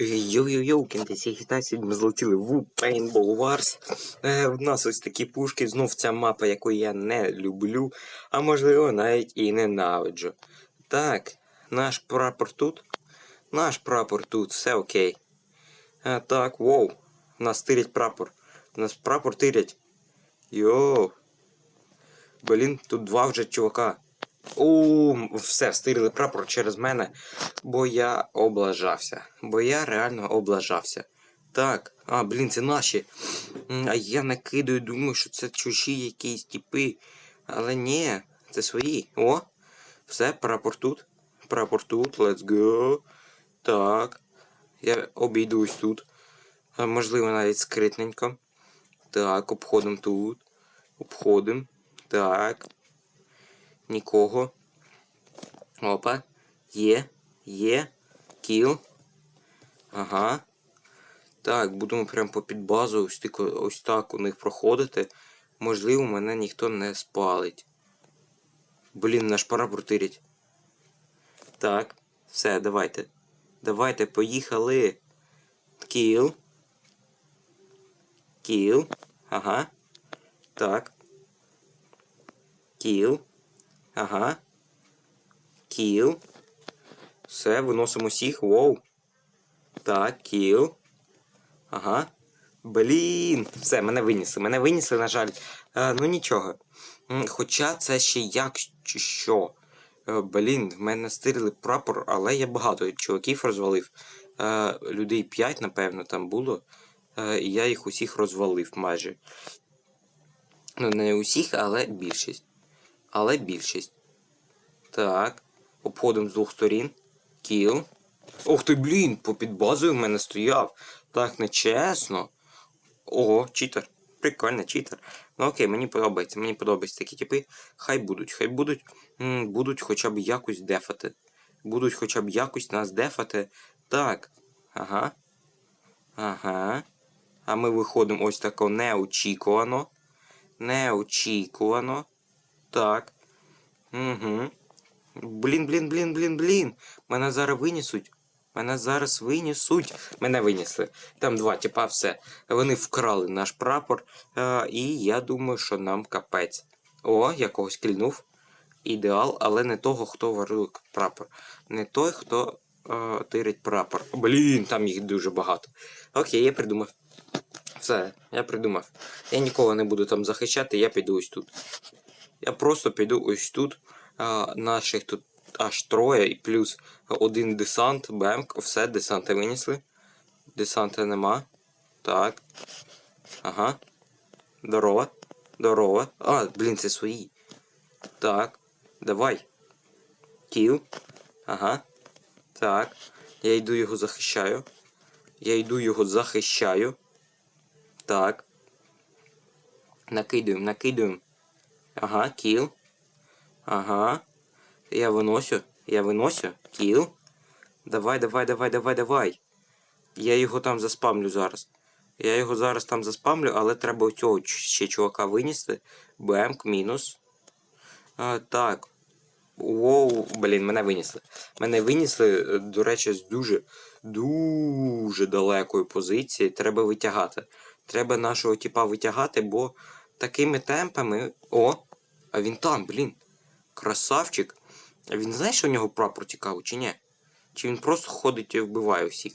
Йоу-йоу-йоу, кінтесі гітації, ми злетіли в Paintball Wars. Е, в нас ось такі пушки, знов ця мапа, яку я не люблю, а можливо навіть і ненавиджу. Так, наш прапор тут. Наш прапор тут, все окей. А, так, воу. Нас тирять прапор. Нас прапор тирять. Йоу. Блін, тут два вже чувака. У, все, стирили прапор через мене, бо я облажався. Бо я реально облажався. Так, а, блін, це наші. А я накидаю, думаю, що це чужі якісь типи. Але ні, це свої. О, все, прапор тут. Прапор тут, let's go. Так. Я обійдусь тут. Можливо, навіть скритненько. Так, обходимо тут. Обходимо. Так. Нікого. Опа. Є. Є. Кіл. Ага. Так, будемо прямо по під базу ось, тако, ось так у них проходити. Можливо, мене ніхто не спалить. Блін, наш прапор тирять. Так, все, давайте. Давайте, поїхали. Кіл. Кіл. Ага. Так. Кіл. Ага. Кіл. Все, виносимо всіх. Воу. Так, кіл. Ага. Блін. Все, мене винесли. Мене винесли, на жаль. Е, ну нічого. Хоча це ще як що. Е, блін, в мене стирили прапор, але я багато чуваків розвалив. Е, людей 5, напевно, там було. Е, і я їх усіх розвалив майже. Ну, не усіх, але більшість. Але більшість. Так. Обходимо з двох сторін. Кіл. Ох ти, блін, попід базою в мене стояв. Так нечесно. Ого, читер. Прикольно, читер. Ну окей, мені подобається. Мені подобаються такі типи. Хай будуть, хай будуть. М, будуть хоча б якось дефати. Будуть хоча б якось нас дефати. Так. Ага. Ага. А ми виходимо ось тако неочікувано. Неочікувано. Так. Угу. Блін, блін, блін, блін, блін. Мене зараз винесуть. Мене зараз винесуть. Мене винесли. Там два типа, все. Вони вкрали наш прапор. Е, і я думаю, що нам капець. О, я когось кільнув. Ідеал, але не того, хто варив прапор. Не той, хто е, тирить прапор. Блін, там їх дуже багато. Окей, я придумав. Все, я придумав. Я нікого не буду там захищати, я піду ось тут. Я просто піду ось тут. А, наших тут аж троє і плюс один десант, бемк, все, десанти винесли. Десанта нема. Так. Ага. Здорово. Здорово. А, блін, це свої. Так. Давай. Кіл. Ага. Так. Я йду його захищаю. Я йду його захищаю. Так. Накидуємо, накидуємо. Ага, кіл. Ага. Я виносю. Я виносю. Кіл. Давай, давай, давай, давай, давай. Я його там заспамлю зараз. Я його зараз там заспамлю, але треба цього ще чувака винести. Бемк, мінус. А, так. Воу, блін, мене винесли. Мене винесли, е, до речі, з дуже, дуже далекої позиції. Треба витягати. Треба нашого типа витягати, бо такими темпами. О! А він там, блін. Красавчик. А він знає, що у нього прапор цікавий, чи ні? Чи він просто ходить і вбиває всіх?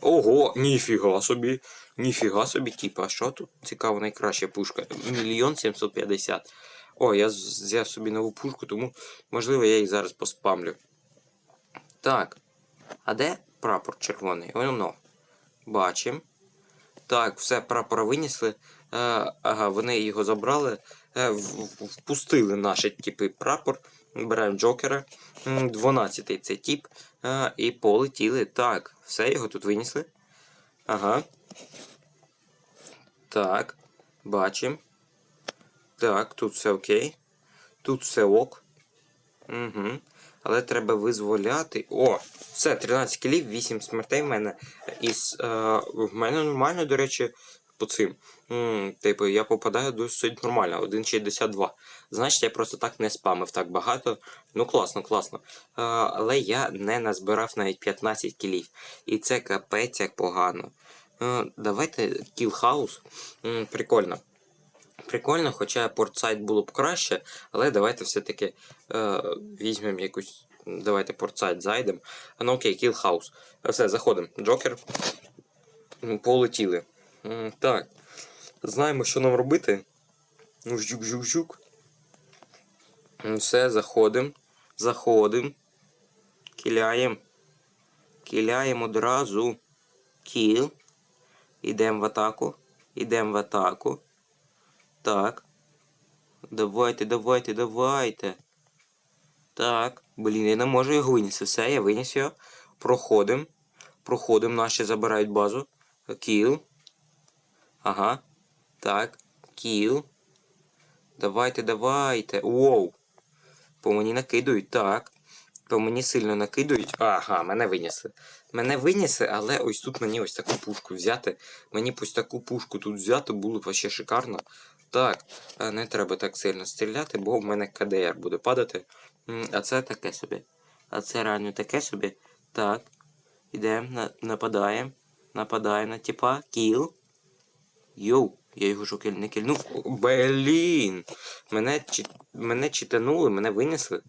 Ого, ніфіга собі. Ніфіга собі, типа, а що тут цікаво, найкраща пушка? Мільйон 750. О, я взяв собі нову пушку, тому можливо я їх зараз поспамлю. Так. А де прапор червоний? Воно. Бачим. Так, все, прапора винесли. Е, ага, вони його забрали. Е, впустили наші типи прапор. Беремо Джокера. 12-й це тип. Е, і полетіли. Так, все, його тут винесли. Ага. Так. Бачим. Так, тут все окей. Тут все ок. Угу. Але треба визволяти. О! Все, 13 кілів, 8 смертей в мене. Із, е, в мене нормально, до речі, по цим. Типу, я попадаю досить нормально, 1,62. Значить, я просто так не спамив так багато. Ну класно, класно. А, але я не назбирав навіть 15 кілів. І це капець як погано. А, давайте кілхаус. М, прикольно. Прикольно, хоча портсайт було б краще, але давайте все-таки е, візьмемо якусь. Давайте портсайт зайдемо. Ну окей, кілхаус. Все, заходимо. Джокер. Полетіли. Так. Знаємо, що нам робити. Ну, жук-жук-жук. Все, заходимо. Заходимо. Кіляємо. Кіляємо одразу. Кіл. Ідемо в атаку. Ідемо в атаку. Так. Давайте, давайте, давайте. Так. Блін, я не можу його винести. Все, я виніс його. Проходимо. Проходимо, наші забирають базу. Кіл. Ага. Так. Кіл. Давайте, давайте. Воу. По мені накидують, так. По мені сильно накидують. Ага, мене винесли. Мене винесли, але ось тут мені ось таку пушку взяти. Мені б ось таку пушку тут взяти було б вообще шикарно. Так, е, не треба так сильно стріляти, бо в мене КДР буде падати. А це таке собі. А це реально таке собі. Так. Ідемо, нападаємо. Нападаємо на типа. Кіл. Йоу, я його що не кільнув. Блін. Мене, чи- мене читанули, мене винесли.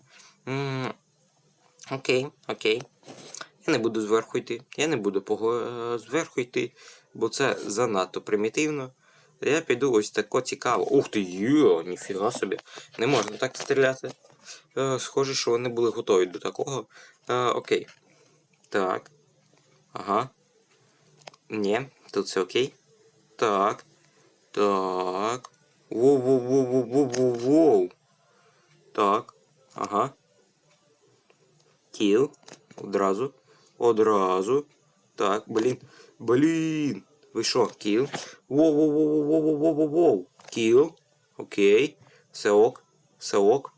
М, Окей, окей. Я не буду зверху йти. Я не буду пого... е, зверху йти, бо це занадто примітивно. Я піду ось тако цікаво. Ух ти, йо, ніфіга собі. Не можна так стріляти. Е, схоже, що вони були готові до такого. Е, окей. Так. Ага. Ні, тут все окей. Так. Так. Воу-воу-воу-воу-воу-воу. Так. Ага. Кіл. Одразу. Одразу. Так, блін. Блін. Ви що, кіл? Воу-воу-воу-воу-воу-воу-воу-воу. Кіл. Окей. Все ок. Все ок.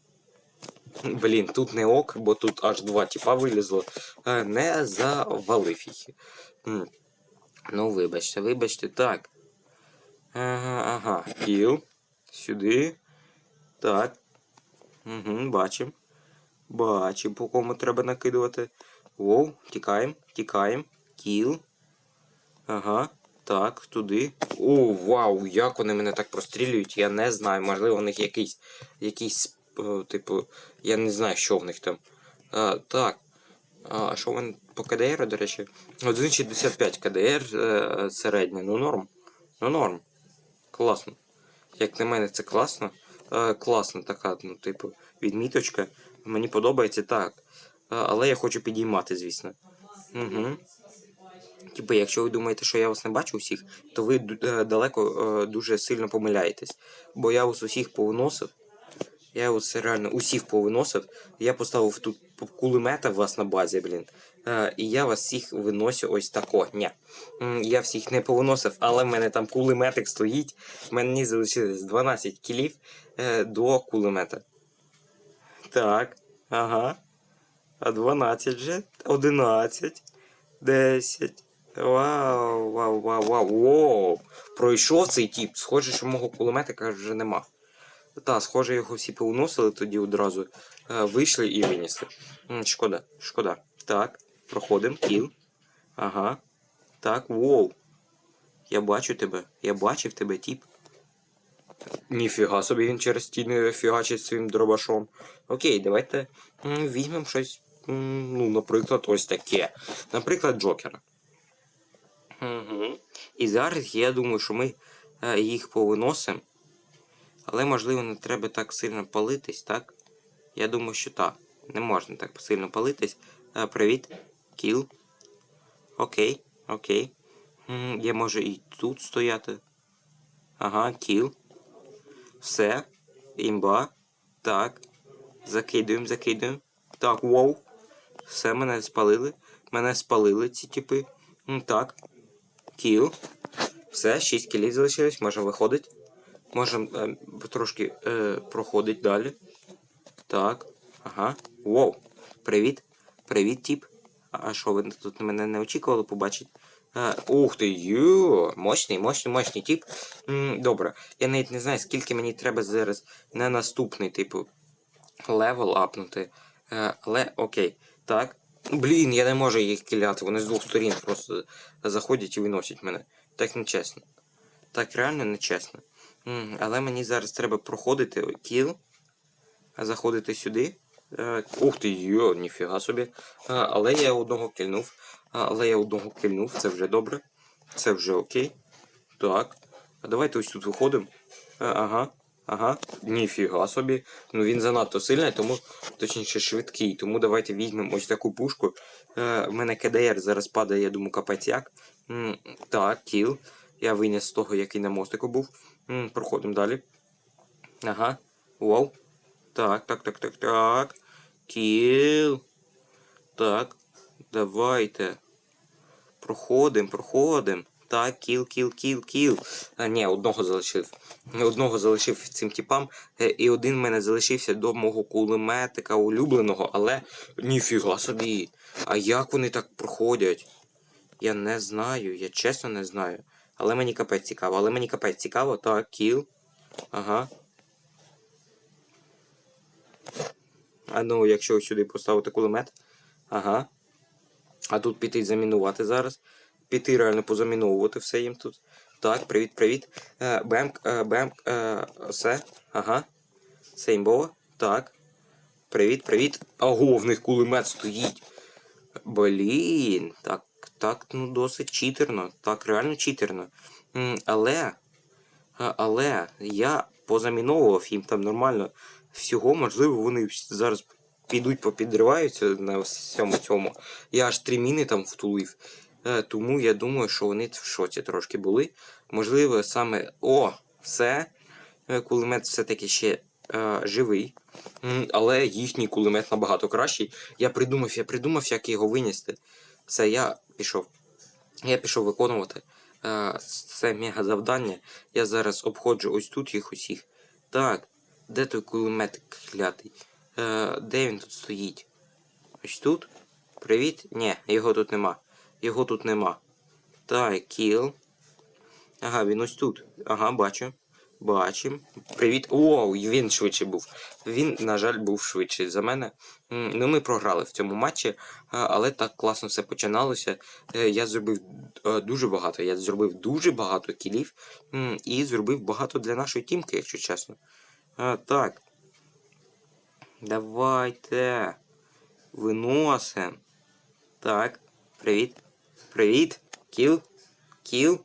Блін, тут не ок, бо тут аж два типа вилізло. Е, Не завалив їх. Ну, вибачте, вибачте, так. Ага, ага. Кіл. Сюди. Так. Угу, бачим. Бачим, по кому треба накидувати. Воу, тікаємо, тікаємо. Кіл. Ага. Так, туди. О, вау, як вони мене так прострілюють, я не знаю. Можливо, у них якийсь. якийсь, е, типу, я не знаю, що в них там. А, так. А що в мене по КДР, до речі? 1,65 КДР е, середнє. Ну норм. Ну норм. Класно. Як на мене, це класно. Е, класна така, ну, типу, відміточка. Мені подобається так. Е, але я хочу підіймати, звісно. Угу. Типу, якщо ви думаєте, що я вас не бачу усіх, то ви е, далеко е, дуже сильно помиляєтесь. Бо я ось усіх повиносив. Я ось реально усіх повиносив. Я поставив тут кулемета у вас на базі, блін. Е, і я вас всіх виносю ось тако. Ні. Я всіх не повиносив, але в мене там кулеметик стоїть. Мені залишилось 12 кілів е, до кулемета. Так. Ага. А 12 же. 11. 10. Вау, вау, вау, вау, вау. Пройшов цей тіп. Схоже, що мого кулеметика вже нема. Та, схоже, його всі повносили тоді одразу. Е, вийшли і винесли. Шкода, шкода. Так, проходимо, кіл. Ага. Так, воу. Я бачу тебе. Я бачив тебе, тіп. Ніфіга собі він через стіни фігачить своїм дробашом. Окей, давайте візьмемо щось. Ну, наприклад, ось таке. Наприклад, Джокера. Угу. І зараз я думаю, що ми е, їх повиносимо. Але, можливо, не треба так сильно палитись, так? Я думаю, що так. Не можна так сильно палитись. Е, привіт. Кіл. Окей, окей. Я можу і тут стояти. Ага, кіл. Все. Імба. Так. Закидуємо, закидуємо. Так, воу. Все, мене спалили. Мене спалили ці типи. Так. Кіл. Все, 6 кілів залишилось, можемо виходити. Можемо е, трошки е, проходити далі. Так. Ага. Воу. Привіт. Привіт, тіп. А що, ви тут мене не очікували побачити? А, ух ти, йо, мощний, мощний, мощний тип. М, добре, я навіть не знаю, скільки мені треба зараз на наступний, типу, левел апнути. Е, але окей. Так. Блін, я не можу їх кіляти, вони з двох сторін просто заходять і виносять мене. Так нечесно. Так реально нечесно. М, але мені зараз треба проходити кіл, заходити сюди. Е, ух ти, йо, ніфіга собі. Е, але я одного кільнув. Е, але я одного кільнув, це вже добре. Це вже окей. Так. А давайте ось тут виходимо. Ага. Ага. Ніфіга собі. Ну він занадто сильний, тому точніше швидкий. Тому давайте візьмемо ось таку пушку. Е, в мене КДР зараз падає, я думаю, капець як. М, так, кіл. Я виніс з того, який на мостику був. М, проходимо далі. Ага. Вау. Так, так, так, так, так. Кіл. Так. Давайте. Проходимо, проходимо. Так, кіл, кіл, кіл, кіл. А, ні, одного залишив. Одного залишив цим типам. е, І один в мене залишився до мого кулеметика улюбленого, але ніфіга собі. А як вони так проходять? Я не знаю, я чесно не знаю. Але мені капець цікаво, але мені капець цікаво. Так, кіл. Ага. А ну, якщо сюди поставити кулемет. Ага. А тут піти замінувати зараз. Піти реально позаміновувати все їм тут. Так, привіт, привіт. Е, бемк, е, бемк, е, все. Ага. Імбово. Так. Привіт, привіт. Ого, в них кулемет стоїть. Блін. Так, так, ну досить читерно. Так, реально читерно. Але. Але я позаміновував їм там нормально всього, можливо, вони зараз підуть попідриваються на всьому цьому. Я аж три міни там втулив. Е, Тому я думаю, що вони в шоці трошки були. Можливо, саме. О, все. Е, Кулемет все-таки ще е, живий. Але їхній кулемет набагато кращий. Я придумав, я придумав, як його винести. Все, я пішов. Я пішов виконувати е, це мега завдання. Я зараз обходжу ось тут їх усіх. Так, де той кулемет клятий? Е, де він тут стоїть? Ось тут? Привіт? Ні, його тут нема. Його тут нема. Так, кіл. Ага, він ось тут. Ага, бачу. Бачим. Привіт. Оу, він швидше був. Він, на жаль, був швидший за мене. Ну, ми програли в цьому матчі, але так класно все починалося. Е, Я зробив е, дуже багато. Я зробив дуже багато кілів і зробив багато для нашої тімки, якщо чесно. Так. Давайте. Виносим. Так. Привіт. Привіт. Кіл. Кіл.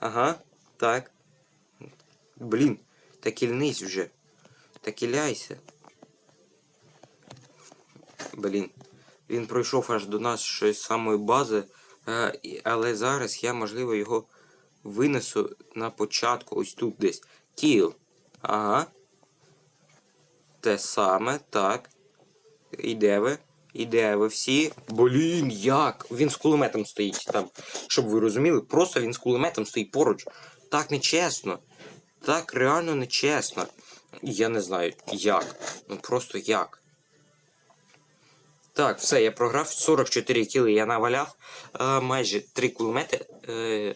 Ага. Так. Блін. Та кільнись вже. Та кіляйся. Блін. Він пройшов аж до нашої самої бази. Е, але зараз я, можливо, його винесу на початку. Ось тут десь. Кіл. Ага. Те саме, так. І де ви? І де ви всі? Блін, як? Він з кулеметом стоїть там. Щоб ви розуміли, просто він з кулеметом стоїть поруч. Так нечесно. Так реально нечесно. Я не знаю як. Ну просто як. Так, все, я програв 44 кіли я наваляв. Е, майже 3 кулемети. Е,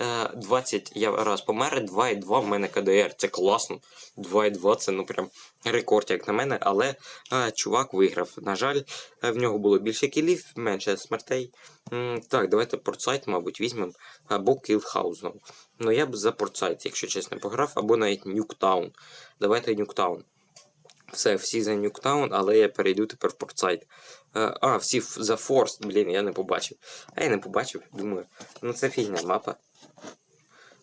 е, 20 я раз помер, 2,2 в мене КДР. Це класно. 2,2 це ну прям рекорд, як на мене, але е, чувак виграв. На жаль, е, в нього було більше кілів, менше смертей. М, так, давайте портсайт, мабуть, візьмемо. Або Кілхаус знову. Ну я б за портсайт, якщо чесно, пограв, або навіть Нюктаун. Давайте Нюктаун. Все, всі за Нюктаун, але я перейду тепер в портсайт. Е, А, всі за Форст, блін, я не побачив. А я не побачив, думаю, ну це фігня мапа.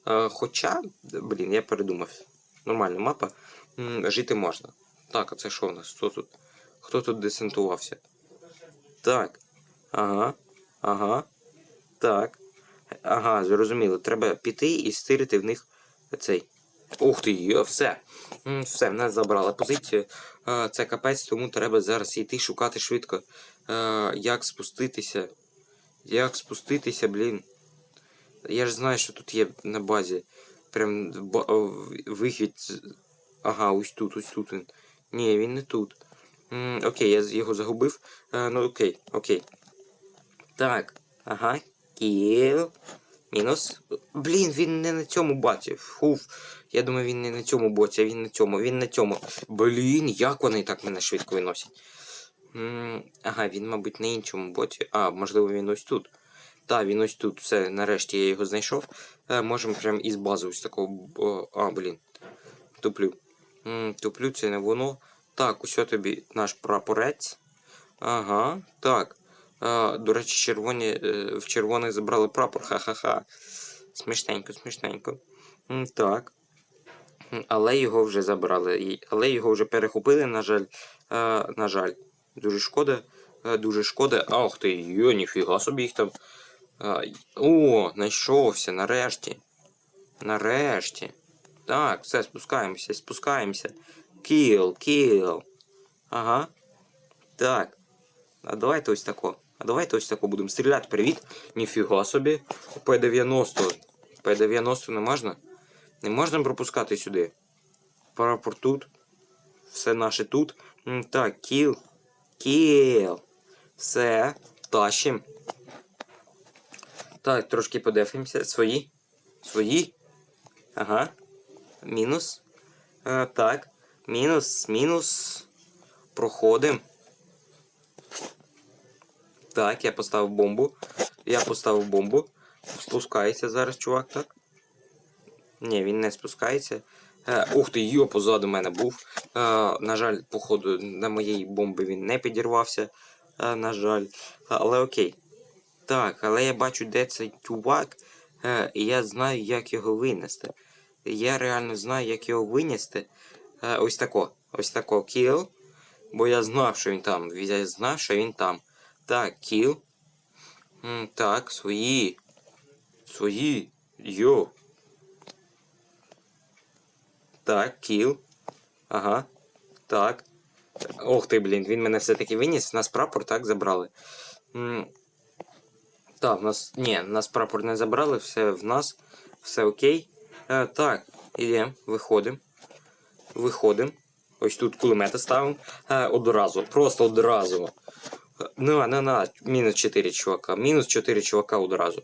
Е, Хоча, блін, я передумав. Нормальна мапа. Жити можна. Так, а це що у нас? Хто тут? Хто тут десантувався? Так. Ага. Ага. Так. Ага, зрозуміло. Треба піти і стирити в них цей. Ух ти, все. Все, в нас забрали позицію. Е, Це капець, тому треба зараз йти шукати швидко. Е, Як спуститися? Як спуститися, блін. Я ж знаю, що тут є на базі. Прям вихід. Ага, ось тут, ось тут він. Ні, він не тут. Окей, я його загубив. Е, ну окей, окей. Так, ага. Кіл. Мінус. Блін, він не на цьому боці. Фуф. Я думаю, він не на цьому боці, а він на цьому, він на цьому. Блін, як вони так мене швидко виносять? Ага, він, мабуть, на іншому боці. А, можливо, він ось тут. Так, він ось тут. Все, нарешті я його знайшов. Е, можемо прям із бази ось такого. А, блін. Туплю. Туплю, це не воно. Так, ось тобі наш прапорець. Ага, так. До речі, червоні, е, в червоних забрали прапор. Ха-ха-ха. Смішненько, смішненько. Так. Але його вже забрали. Але його вже перехопили, на жаль. На жаль. Дуже шкода. Дуже шкода. Ах ти, йо, ніфіга собі їх там. О, знайшовся, нарешті. Нарешті. Так, все, спускаємося, спускаємося. Кіл, кіл. Ага. Так. А давайте ось тако. А давайте ось тако будемо стріляти. Привіт. Ніфіга собі. П-90. П-90 не можна? Не можна пропускати сюди. Прапор тут. Все наше тут. Так, кіл. Кіл. Все. Тащим. Так, трошки подефимося. Свої. Свої. Ага. Мінус. А, так. Мінус, мінус. Проходим. Так, я поставив бомбу. Я поставив бомбу. Спускається зараз, чувак, так? Ні, він не спускається. Е, ух ти, йо, позаду мене був. Е, на жаль, походу, на моєї бомби він не підірвався. Е, на жаль. Але окей. Так, але я бачу, де цей чувак, е, і я знаю, як його винести. Я реально знаю, як його винести. Е, ось тако. Ось тако кіл. Бо я знав, що він там. Я знав, що він там. Так, кіл. Так, свої. Свої. Йо. Так, кіл. Ага. Так. Ох ти, блін, він мене все-таки виніс. Нас прапор так забрали. Так, в нас. Ні, нас прапор не забрали, все в нас. Все окей. Е, так, ідемо, виходимо. Виходимо. Ось тут кулемети ставимо. Е, одразу. Просто одразу. Е, На, на, мінус 4 чувака. Мінус 4 чувака одразу.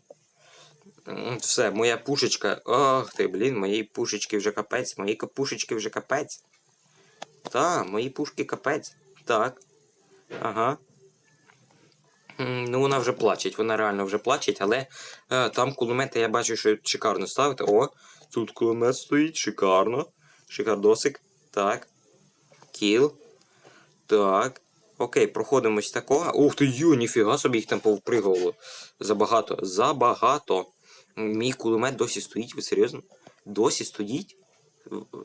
Все, моя пушечка. Ах ти, блін, моєї пушечки вже капець. Мої пушечки вже капець. Та, мої пушки капець. Так. Ага. Ну, вона вже плачеть, вона реально вже плачеть, але е, там кулемети я бачу, що шикарно ставити. О, тут кулемет стоїть, шикарно. Шикардосик. Так. Кіл. Так. Окей, проходимо ось такого. Ух ти, ю, ніфіга собі їх там повпригувало. Забагато. Забагато. Мій кулемет досі стоїть, ви серйозно? Досі стоїть?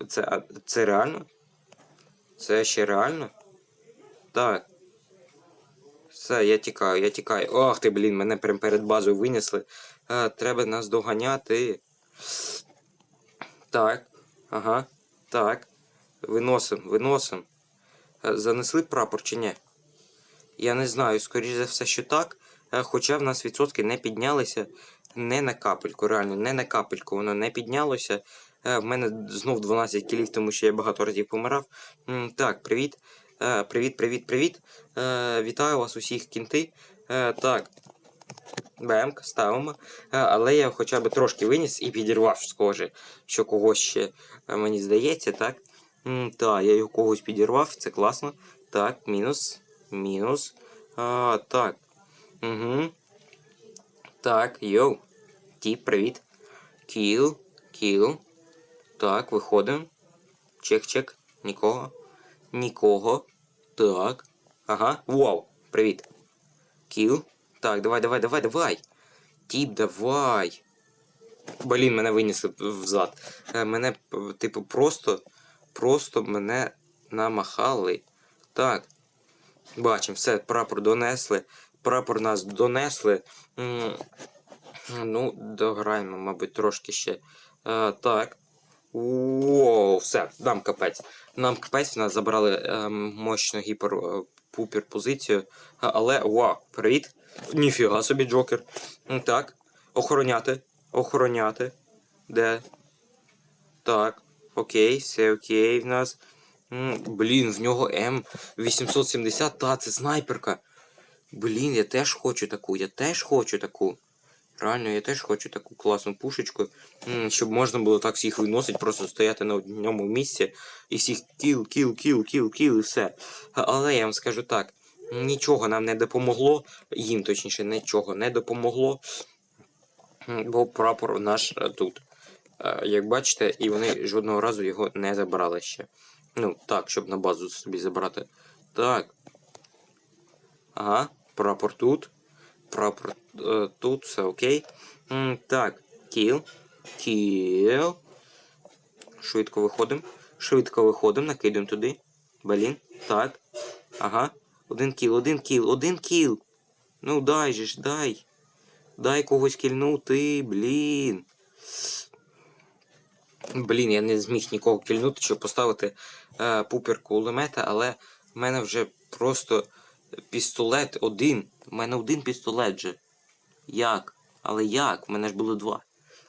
Це, це реально? Це ще реально? Так. Все, я тікаю, я тікаю. Ох ти, блін, мене прям перед базою винесли. А, треба нас доганяти. Так. Ага. Так. Виносим, виносим. Е, Занесли прапор чи ні? Я не знаю, скоріш за все, що так. Е, Хоча в нас відсотки не піднялися не на капельку, реально, не на капельку, воно не піднялося. Е, В мене знов 12 кілів, тому що я багато разів помирав. Так, привіт. Е, Привіт, привіт, привіт. Е, Вітаю вас усіх кінти. Так. Бемк, ставимо. Але я хоча б трошки виніс і підірвав, схоже, що когось ще мені здається, так? Так, я його когось підірвав, це класно. Так, мінус. Мінус. А, так. Угу. Так, йоу. Тіп, привіт. Кіл. Кіл. Так, виходимо. Чек-чек. Нікого. Нікого. Так. Ага. Вау. Привіт. Кіл. Так, давай, давай, давай, давай. Тіп, давай. Блін, мене винесли взад. Е, Мене, типу, просто. Просто мене намахали. Так. Бачимо, все, прапор донесли. Прапор нас донесли. Ну, дограємо, мабуть, трошки ще. Е, так. Воу, все, нам капець. Нам капець, нас забрали е, мощну гіпер-пупер позицію. Але, вау, привіт. Ніфіга собі, Джокер. Так. Охороняти. Охороняти. Де? Так. Окей, все окей в нас. Блін, в нього М870, та, це снайперка. Блін, я теж хочу таку, я теж хочу таку. Реально, я теж хочу таку класну пушечку, щоб можна було так всіх виносити, просто стояти на одному місці і всіх кіл, кіл, кіл, кіл, кіл і все. Але я вам скажу так, нічого нам не допомогло, їм точніше, нічого не допомогло, бо прапор наш тут. Е, Як бачите, і вони жодного разу його не забрали ще. Ну, так, щоб на базу собі забрати. Так. Ага, прапор тут. Прапор е, тут, все окей. М, так, кіл. Кіл. Швидко виходимо. Швидко виходимо, накидаємо туди. Блін. Так. Ага. Один кіл, один кіл, один кіл. Ну дай же ж, дай. Дай когось кільнути, блін. Блін, я не зміг нікого кільнути, щоб поставити е, пупер кулемета, але в мене вже просто пістолет один. У мене один пістолет же. Як? Але як? У мене ж було два.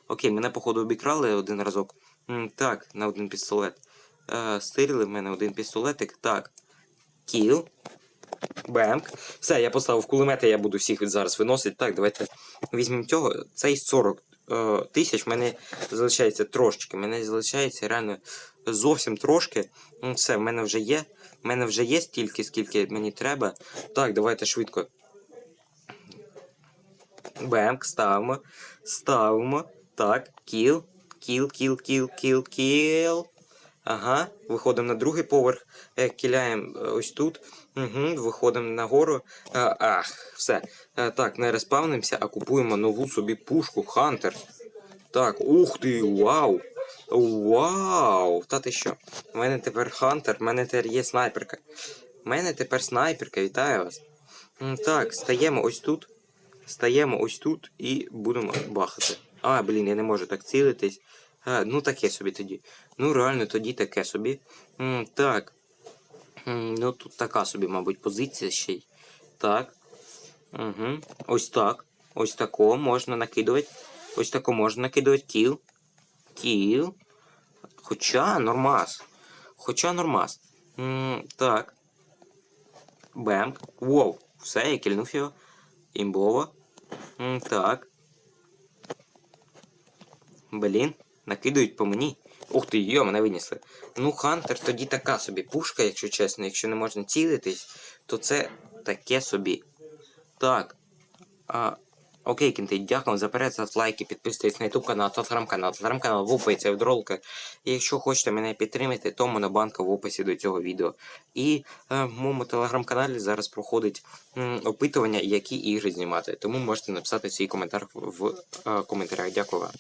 Окей, мене, походу, обікрали один разок. М, так, на один пістолет. Е, стирили в мене один пістолетик. Так. Кіл. Бемк. Все, я поставив кулемет, я буду всіх зараз виносити. Так, давайте візьмемо цього. Цей 40 е, тисяч. В мене залишається трошечки. Мене залишається реально зовсім трошки. Ну, Все, в мене вже є. В мене вже є стільки, скільки мені треба. Так, давайте швидко. Бемк, ставимо. Ставимо. Так, кіл. Кіл, кіл, кіл, кіл, кіл. Ага, виходимо на другий поверх, е, кіляємо е, ось тут. Угу, виходимо нагору. Е, ах, все. Е, так, не респавнимося, а купуємо нову собі пушку Хантер. Так, ух ти, вау! Вау! Та ти що? У мене тепер Хантер, в мене тепер є снайперка. У мене тепер снайперка, вітаю вас. Так, стаємо ось тут. Стаємо ось тут і будемо бахати. А, блін, я не можу так цілитись. А, ну таке собі тоді. Ну, реально, тоді таке собі. М, так. М, ну тут така собі, мабуть, позиція ще й. Так. Угу. Ось так. Ось тако можна накидувати. Ось тако можна накидувати кіл. Кіл. Хоча нормас. Хоча нормас. М, так. Бемк. Воу. Все, я кільнув його. Імбово. М, так. Блін, накидають по мені. Ух ти, йо, мене винесли. Ну, Хантер тоді така собі пушка, якщо чесно. Якщо не можна цілитись, то це таке собі. Так. А, окей, кінти, дякую за перегляд, лайки, підписуйтесь на YouTube канал, телеграм-канал, телеграм-канал в описі від ролика. І якщо хочете мене підтримати, то монобанка в описі до цього відео. І е, в моєму телеграм-каналі зараз проходить м, опитування, які ігри знімати. Тому можете написати свій коментар в, в е, коментарях. Дякую вам.